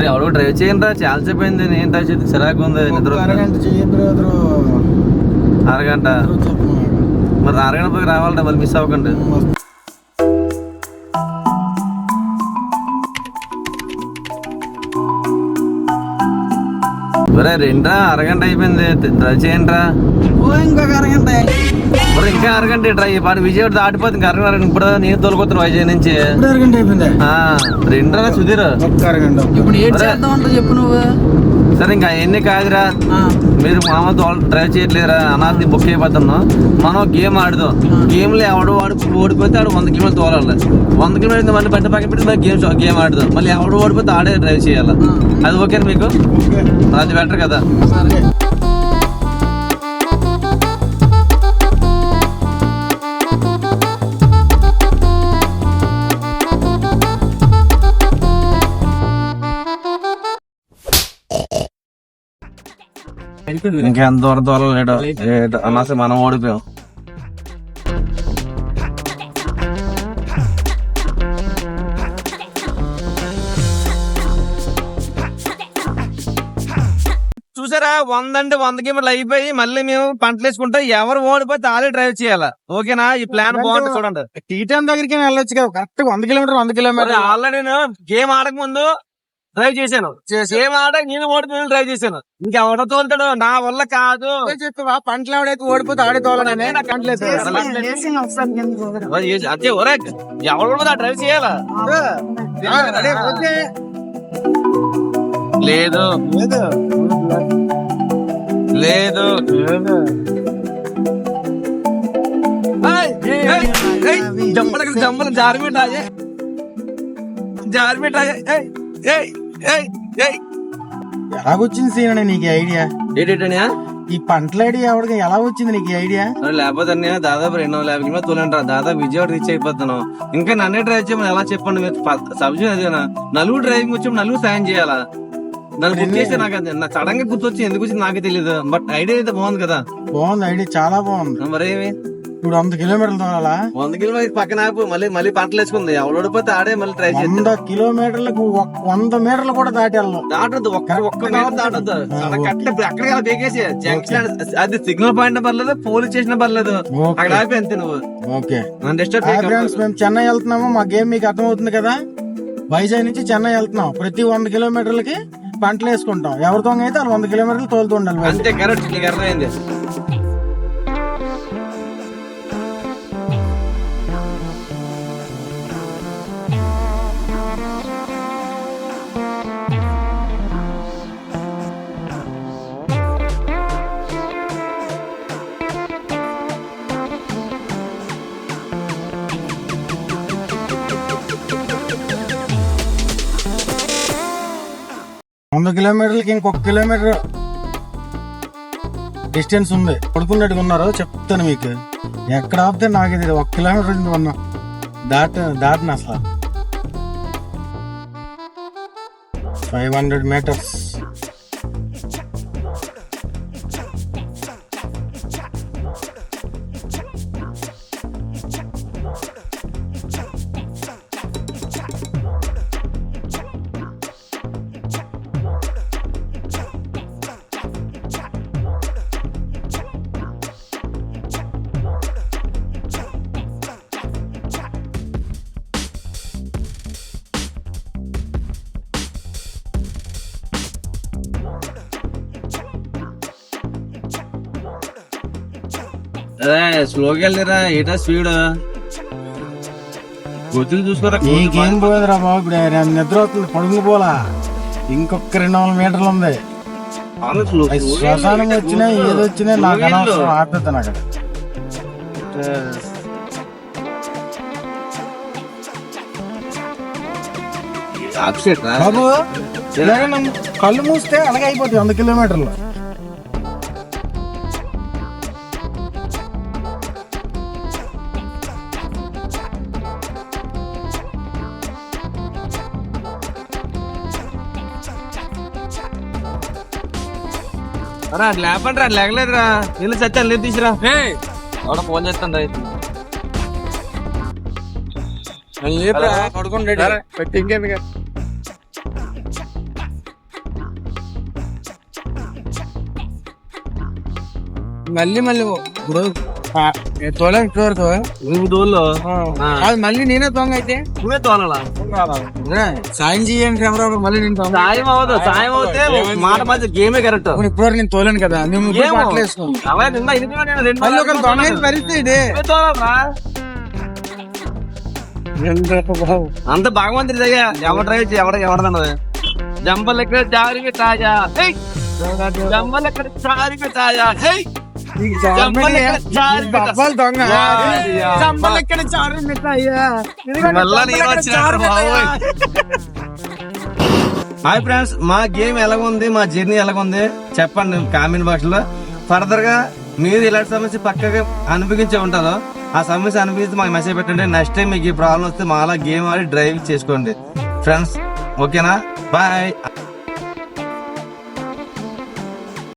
మరి ఎవడో డ్రైవ్ చేయండి రా చాలా సేపు అయింది నేను డ్రైవ్ చేసి చిరాకు ఉంది నిద్ర. అరగంట మరి అరగంట పోయి రావాలంటే మళ్ళీ మిస్ అవ్వకండి. ఒరే రెండ్రా అరగంట అయిపోయింది డ్రైవ్ చేయండి రా ఇంకొక అరగంట ఇంకా అరగంట డ్రై పాటు విజయవాడ దాటిపోతుంది అరగంట ఇప్పుడు నేను తోలుకొస్తాను వైజాగ్ నుంచి ఇప్పుడు అరగంట సుధీర్ ఒక్క అరగంట ఇప్పుడు ఏం చేద్దాం అంటే చెప్పు నువ్వు సరే ఇంకా అవన్నీ కాదురా మీరు మామూలు తోల డ్రైవ్ చేయట్లేరా అనాథి బుక్ అయిపోతున్నాం మనం గేమ్ ఆడుదాం గేమ్లో ఎవడు వాడు ఓడిపోతే ఆడు వంద కిలోమీటర్లు తోలాలి వంద కిలోమీటర్లు మళ్ళీ బండి పక్కన పెట్టి మళ్ళీ గేమ్ గేమ్ ఆడుదాం మళ్ళీ ఎవడు ఓడిపోతే ఆడే డ్రైవ్ చేయాలి అది ఓకే మీకు అది బెటర్ కదా ఇంకెంత దూరం తోలలేడు అనాస మనం ఓడిపోయాం. చూసారా? వంద అంటే వంద కిలోమీటర్లు అయిపోయి మళ్ళీ మేము పంటలు వేసుకుంటే ఎవరు ఓడిపోతే ఆలే డ్రైవ్ చేయాలా? ఓకేనా? ఈ ప్లాన్ బాగుంటుంది చూడండి. టీ టైం దగ్గరికి వెళ్ళొచ్చు కదా. కరెక్ట్ వంద కిలోమీటర్ వంద కిలోమీటర్ ఆల్రెడీ నేను గేమ్ ఆడక ముందు డ్రైవ్ చేశాను. గేమ్ ఆడక నేను ఓడిపోయి డ్రైవ్ చేశాను. ఇంకెవడో తోలుతాడు నా వల్ల కాదు. చెప్పా పంటలు ఆడైతే ఓడిపోతే ఆడే తోలనే? నాకు ఏ- అదే ఒరే ఎవరు డ్రైవ్ చేయాలా? లేదు. లేదు. జంపలు జంపలు జారిమిటాయే జారిమిటాయే ఏయ్ ఏయ్ ఏయ్ ఏయ్. ఎలాగొచ్చింది సీన నీకు ఈ ఐడియా? ఏంటంటే ఈ పంటల ఐడియా ఎవరికి ఎలా వచ్చింది నీకు ఐడియా? లేకపోతే నేను దాదాపు రెండు వందల యాభై తోలంటారా దాదాపు విజయవాడ రీచ్ అయిపోతాను ఇంకా నన్నే డ్రైవ్ చేయమని ఎలా చెప్పండి? మీరు సబ్జెక్ట్ అదేనా నలుగురు డ్రైవింగ్ వచ్చి నలుగురు సాయం చేయాలా? అది- నాకు సడన్గా గుర్తొచ్చి ఎందుకు వచ్చింది నాకే తెలియదు బట్ ఐడియా అయితే బాగుంది కదా. బాగుంది ఐడియా చాలా బాగుంది. మరేమి ఇప్పుడు వంద కిలోమీటర్లు తోలాలా? వంద కిలోమీటర్ పక్కన ఆపు. మళ్ళీ మళ్ళీ పంటలు వేసుకుంది. ఎవడు ఓడిపోతే ఆడే మళ్ళీ ట్రై చేద్దాం. వంద కిలోమీటర్లకు ఒక- వంద మీటర్లు కూడా దాటి వెళ్ళను దాటద్దు. ఒక్క ఒక్క మీటర్ దాటద్దు. బేకేసి జంక్షన్ అది సిగ్నల్ పాయింట్ పర్లేదు పోలీస్ స్టేషన్ పర్లేదు. అక్కడ ఆపి అంతే నువ్వు. ఓకే. నన్ను డిస్టర్బ్ హాయ్ ఫ్రెండ్స్ మేము చెన్నై వెళ్తున్నాము. మా గేమ్ మీకు అర్థమవుతుంది కదా? వైజాగ్ నుంచి చెన్నై వెళ్తున్నాం. ప్రతి వంద కిలోమీటర్లకి పంటలు వేసుకుంటాం. ఎవరితో అయితే వాళ్ళు వంద కిలోమీటర్లు తోలుతూ ఉండాలి. అంతే కరెక్ట్ నీకు అర్థమైంది. వంద కిలోమీటర్లకి ఇంకొక కిలోమీటర్ డిస్టెన్స్ ఉంది. పడుకున్నట్టుగా ఉన్నారు చెప్తాను మీకు. ఎక్కడ ఆపితే నాకు ఇది ఒక కిలోమీటర్ ఉంది ఉన్నా దాట దాటిన అసలు. ఫైవ్ హండ్రెడ్ మీటర్స్ స్లోగా వెళ్ళిరా ఏటా స్పీడ్ గొత్తులు చూసుకోరా నీకేం పోయిందిరా బాబు ఇప్పుడు నేను నిద్ర అవుతుంది పడుకుని పోలా. ఇంకొక రెండు వందల మీటర్లు ఉంది. శ్మశానం వచ్చినా ఏది వచ్చినా నాకు అనవసరం ఆపేస్తాను అక్కడ. బాబు కళ్ళు మూస్తే అలాగే అయిపోతాయి వంద కిలోమీటర్లు. అట్లా ఆపండి అట్లా లేకలేదురా నీళ్ళు చచ్చాను లేదు తీసిరా ఎవడ ఫోన్ చేస్తాండి పడుకోండి ఇంకెందుకు మళ్ళీ మళ్ళీ ఇప్పుడు ఆ, ఏ తోలం ఇప్పటివరకు నువ్వు దోల్లో అది మళ్ళీ నేనే దొంగ అయితే. నువ్వే తోలలా? సాయం చేయండి ఎవరో మళ్ళీ నేను సాయం అవ్వదు సాయం అవుతే మాట మధ్య గేమే కరెక్ట్. ఇప్పుడు నేను తోలేను కదా నువ్వు. పరిస్థితి? అంత భగవంతుడి దయ్యా ఎవరు డ్రైవ్ ఎవడ ఎవడదన్నది జంపలు ఎక్కడ జారికి తాజా! జంపలు ఎక్కడ జారికి తాజా. హేయ్! దొంగ. చంపలు ఎక్కడ చారు మిఠాయ్యా? హాయ్ ఫ్రెండ్స్ మా గేమ్ ఎలాగుంది మా జర్నీ ఎలాగుంది చెప్పండి కామెంట్ బాక్స్లో ఫర్దర్గా మీరు ఇలాంటి సమస్య పక్కగా అనుభవించే ఉంటారో ఆ సమస్య అనుభవిస్తే మాకు మెసేజ్ పెట్టండి. నెక్స్ట్ టైం మీకు ఈ ప్రాబ్లం వస్తే మాలా గేమ్ ఆడి డ్రైవ్ చేసుకోండి. ఫ్రెండ్స్ ఓకేనా బాయ్